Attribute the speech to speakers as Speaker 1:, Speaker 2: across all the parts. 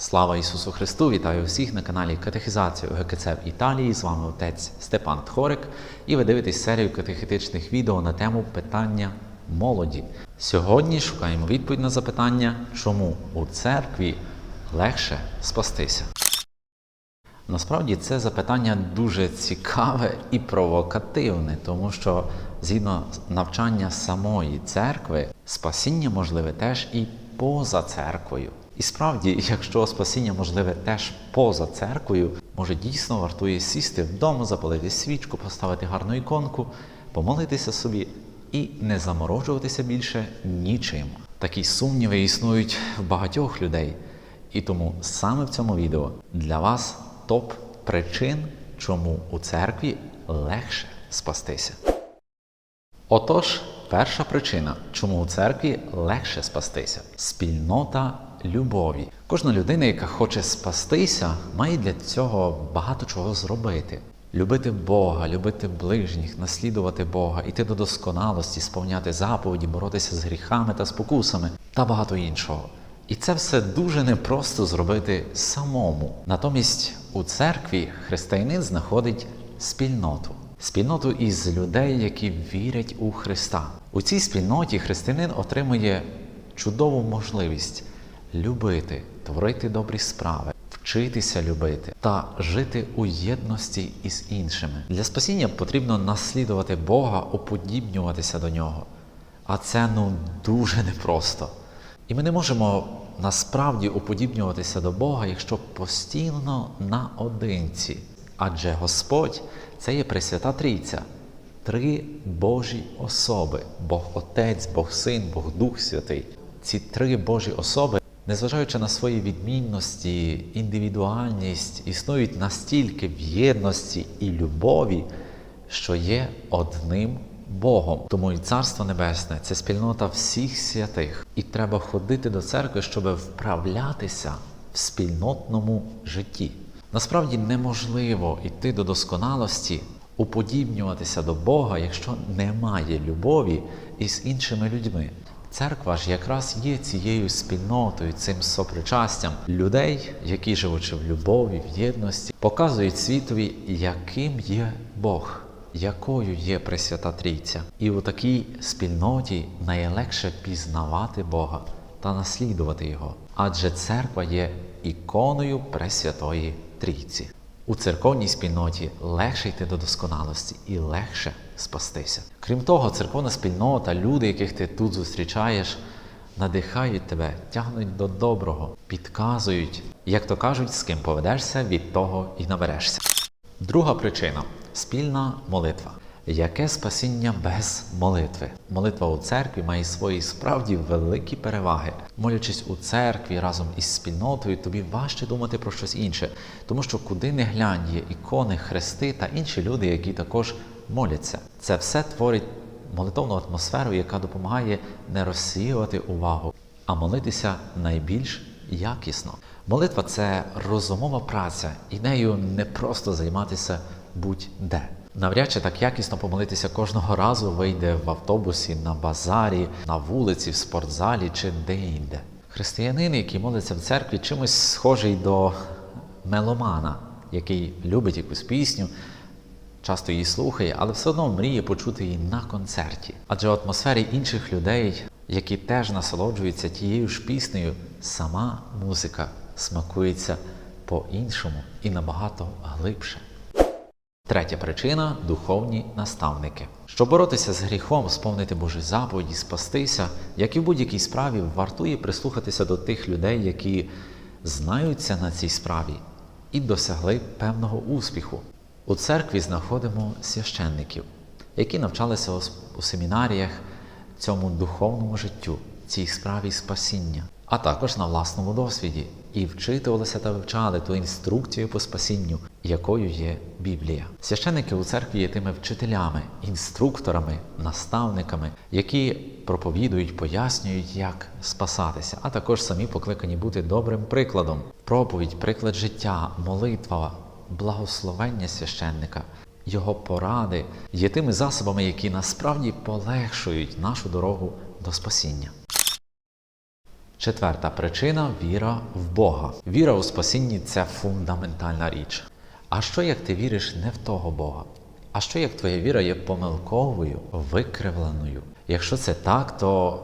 Speaker 1: Слава Ісусу Христу! Вітаю всіх на каналі Катехізація УГКЦ в Італії. З вами отець Степан Тхорик, і ви дивитесь серію катехетичних відео на тему питання молоді. Сьогодні шукаємо відповідь на запитання, чому у церкві легше спастися. Насправді це запитання дуже цікаве і провокативне, тому що згідно навчання самої церкви, спасіння можливе теж і поза церквою. І справді, якщо спасіння можливе теж поза церквою, може дійсно вартує сісти вдома, запалити свічку, поставити гарну іконку, помолитися собі і не заморожуватися більше нічим. Такі сумніви існують в багатьох людей. І тому саме в цьому відео для вас топ причин, чому у церкві легше спастися. Отож, перша причина, чому у церкві легше спастися спільнота любові. Кожна людина, яка хоче спастися, має для цього багато чого зробити. Любити Бога, любити ближніх, наслідувати Бога, іти до досконалості, сповняти заповіді, боротися з гріхами та спокусами та багато іншого. І це все дуже непросто зробити самому. Натомість у церкві християнин знаходить спільноту. Спільноту із людей, які вірять у Христа. У цій спільноті християнин отримує чудову можливість любити, творити добрі справи, вчитися любити та жити у єдності із іншими. Для спасіння потрібно наслідувати Бога, уподібнюватися до нього. А це ну дуже непросто. І ми не можемо насправді уподібнюватися до Бога, якщо постійно наодинці. Адже Господь це є Пресвята Трійця, три Божі особи: Бог Отець, Бог Син, Бог Дух Святий. Ці три Божі особи, незважаючи на свої відмінності, індивідуальність, існують настільки в єдності і любові, що є одним Богом. Тому і Царство Небесне це спільнота всіх святих. І треба ходити до церкви, щоб вправлятися в спільнотному житті. Насправді неможливо йти до досконалості, уподібнюватися до Бога, якщо немає любові із іншими людьми. Церква ж якраз є цією спільнотою, цим сопричастям людей, які живучи в любові, в єдності, показують світові, яким є Бог, якою є Пресвята Трійця. І у такій спільноті найлегше пізнавати Бога та наслідувати Його. Адже церква є іконою Пресвятої Трійці. У церковній спільноті легше йти до досконалості і легше спастися. Крім того, церковна спільнота, люди, яких ти тут зустрічаєш, надихають тебе, тягнуть до доброго, підказують, як то кажуть, з ким поведешся, від того і наберешся. Друга причина спільна молитва. Яке спасіння без молитви? Молитва у церкві має свої справді великі переваги. Молячись у церкві разом із спільнотою, тобі важче думати про щось інше, тому що куди не глянь є ікони, хрести та інші люди, які також моляться. Це все творить молитовну атмосферу, яка допомагає не розсіювати увагу, а молитися найбільш якісно. Молитва це розумова праця, і нею не просто займатися будь-де. Навряд чи так якісно помолитися кожного разу вийде в автобусі, на базарі, на вулиці, в спортзалі чи де-інде. Християнин, який молиться в церкві, чимось схожий до меломана, який любить якусь пісню, часто її слухає, але все одно мріє почути її на концерті. Адже в атмосфері інших людей, які теж насолоджуються тією ж піснею, сама музика смакується по-іншому і набагато глибше. Третя причина духовні наставники. Щоб боротися з гріхом, сповнити Божі заповіді, спастися, як і в будь-якій справі, вартує прислухатися до тих людей, які знаються на цій справі і досягли певного успіху. У церкві знаходимо священників, які навчалися у- семінаріях цьому духовному життю, цій справі спасіння, а також на власному досвіді, і вчитувалися та вивчали ту інструкцію по спасінню, якою є Біблія. Священники у церкві є тими вчителями, інструкторами, наставниками, які проповідують, пояснюють, як спасатися, а також самі покликані бути добрим прикладом. Проповідь, приклад життя, молитва, благословення священника. Його поради є тими засобами, які насправді полегшують нашу дорогу до спасіння. Четверта причина віра в Бога. Віра у спасінні це фундаментальна річ. А що як ти віриш не в того Бога? А що як твоя віра є помилковою, викривленою? Якщо це так, то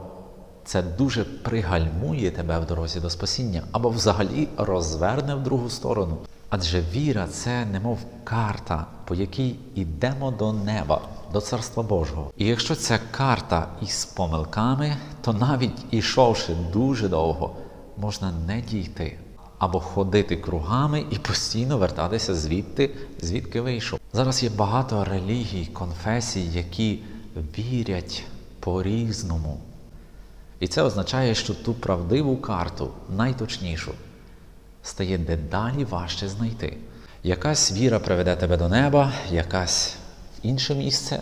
Speaker 1: це дуже пригальмує тебе в дорозі до спасіння або взагалі розверне в другу сторону. Адже віра це немов карта, по якій йдемо до неба, до Царства Божого. І якщо ця карта із помилками, то навіть ішовши дуже довго, можна не дійти або ходити кругами і постійно вертатися звідти, звідки вийшов. Зараз є багато релігій, конфесій, які вірять по-різному. І це означає, що ту правдиву карту, найточнішу, стає дедалі важче знайти. Якась віра приведе тебе до неба, якась інше місце,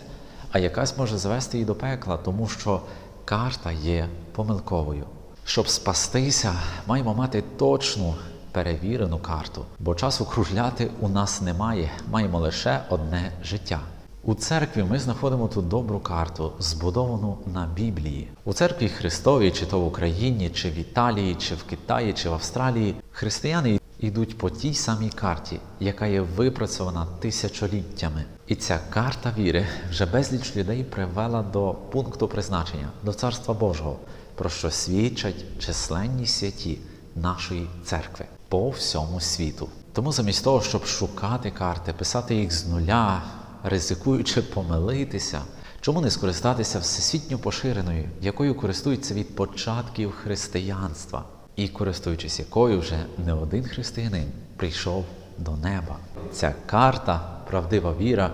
Speaker 1: а якась може завести і до пекла, тому що карта є помилковою. Щоб спастися, маємо мати точну перевірену карту, бо часу кружляти у нас немає, маємо лише одне життя. У церкві ми знаходимо ту добру карту, збудовану на Біблії. У церкві Христовій, чи то в Україні, чи в Італії, чи в Китаї, чи в Австралії, християни йдуть по тій самій карті, яка є випрацьована тисячоліттями. І ця карта віри вже безліч людей привела до пункту призначення, до Царства Божого, про що свідчать численні святі нашої церкви по всьому світу. Тому замість того, щоб шукати карти, писати їх з нуля, ризикуючи помилитися, чому не скористатися всесвітньо поширеною, якою користуються від початків християнства, і користуючись якою вже не один християнин прийшов до неба. Ця карта, правдива віра,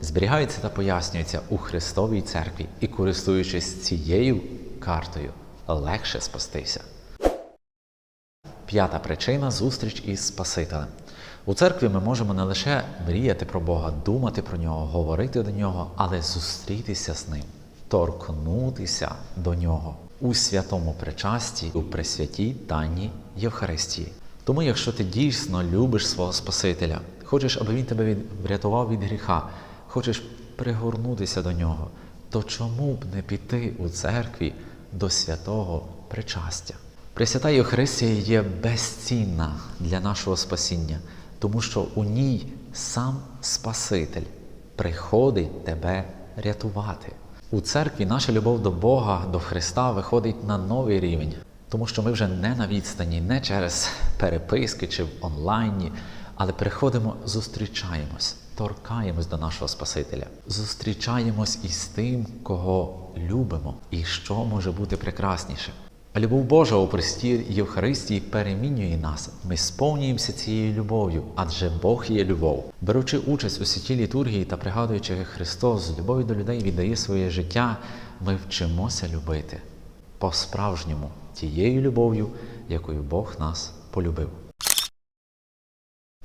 Speaker 1: зберігається та пояснюється у Христовій церкві, і користуючись цією картою, легше спастися. П'ята причина зустріч із Спасителем. У церкві ми можемо не лише мріяти про Бога, думати про нього, говорити до нього, але зустрітися з ним, торкнутися до нього у святому причасті, у пресвятій Тайні Євхаристії. Тому, якщо ти дійсно любиш свого Спасителя, хочеш, аби він тебе від- врятував від гріха, хочеш пригорнутися до нього, то чому б не піти у церкві до святого причастя? Пресвята Євхаристія є безцінна для нашого спасіння, тому що у ній сам Спаситель приходить тебе рятувати. У церкві наша любов до Бога, до Христа виходить на новий рівень, тому що ми вже не на відстані, не через переписки чи в онлайні, але приходимо, зустрічаємось, торкаємось до нашого Спасителя, зустрічаємось із тим, кого любимо, і що може бути прекрасніше. А любов Божа у Престі Євхаристії перемінює нас. Ми сповнюємося цією любов'ю, адже Бог є любов. Беручи участь у святій літургії та пригадуючи, як Христос з любов'ю до людей віддає своє життя, ми вчимося любити по-справжньому тією любов'ю, якою Бог нас полюбив.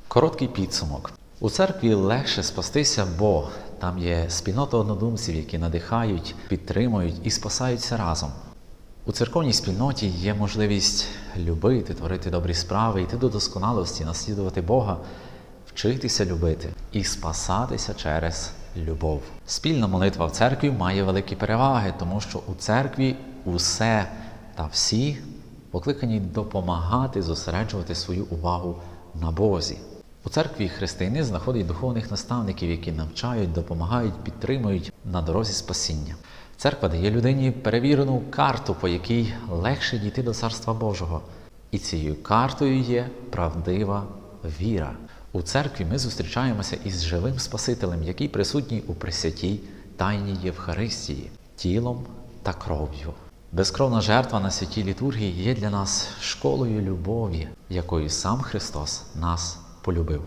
Speaker 1: Короткий підсумок. У церкві легше спастися, бо там є спільнота однодумців, які надихають, підтримують і спасаються разом. У церковній спільноті є можливість любити, творити добрі справи, йти до досконалості, наслідувати Бога, вчитися любити і спасатися через любов. Спільна молитва в церкві має великі переваги, тому що у церкві усе та всі покликані допомагати зосереджувати свою увагу на Бозі. У церкві християни знаходять духовних наставників, які навчають, допомагають, підтримують на дорозі спасіння. Церква дає людині перевірену карту, по якій легше дійти до Царства Божого. І цією картою є правдива віра. У церкві ми зустрічаємося із живим Спасителем, який присутній у присвятій Тайній Євхаристії, тілом та кров'ю. Безкровна жертва на святій літургії є для нас школою любові, якою сам Христос нас полюбив.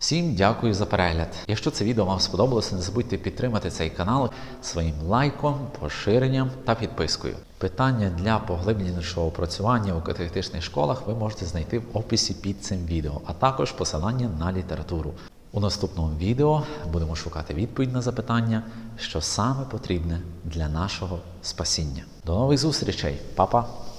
Speaker 1: Всім дякую за перегляд. Якщо це відео вам сподобалося, не забудьте підтримати цей канал своїм лайком, поширенням та підпискою. Питання для поглибленішого опрацювання у катехетичних школах ви можете знайти в описі під цим відео, а також посилання на літературу. У наступному відео будемо шукати відповідь на запитання, що саме потрібне для нашого спасіння. До нових зустрічей, Па-па!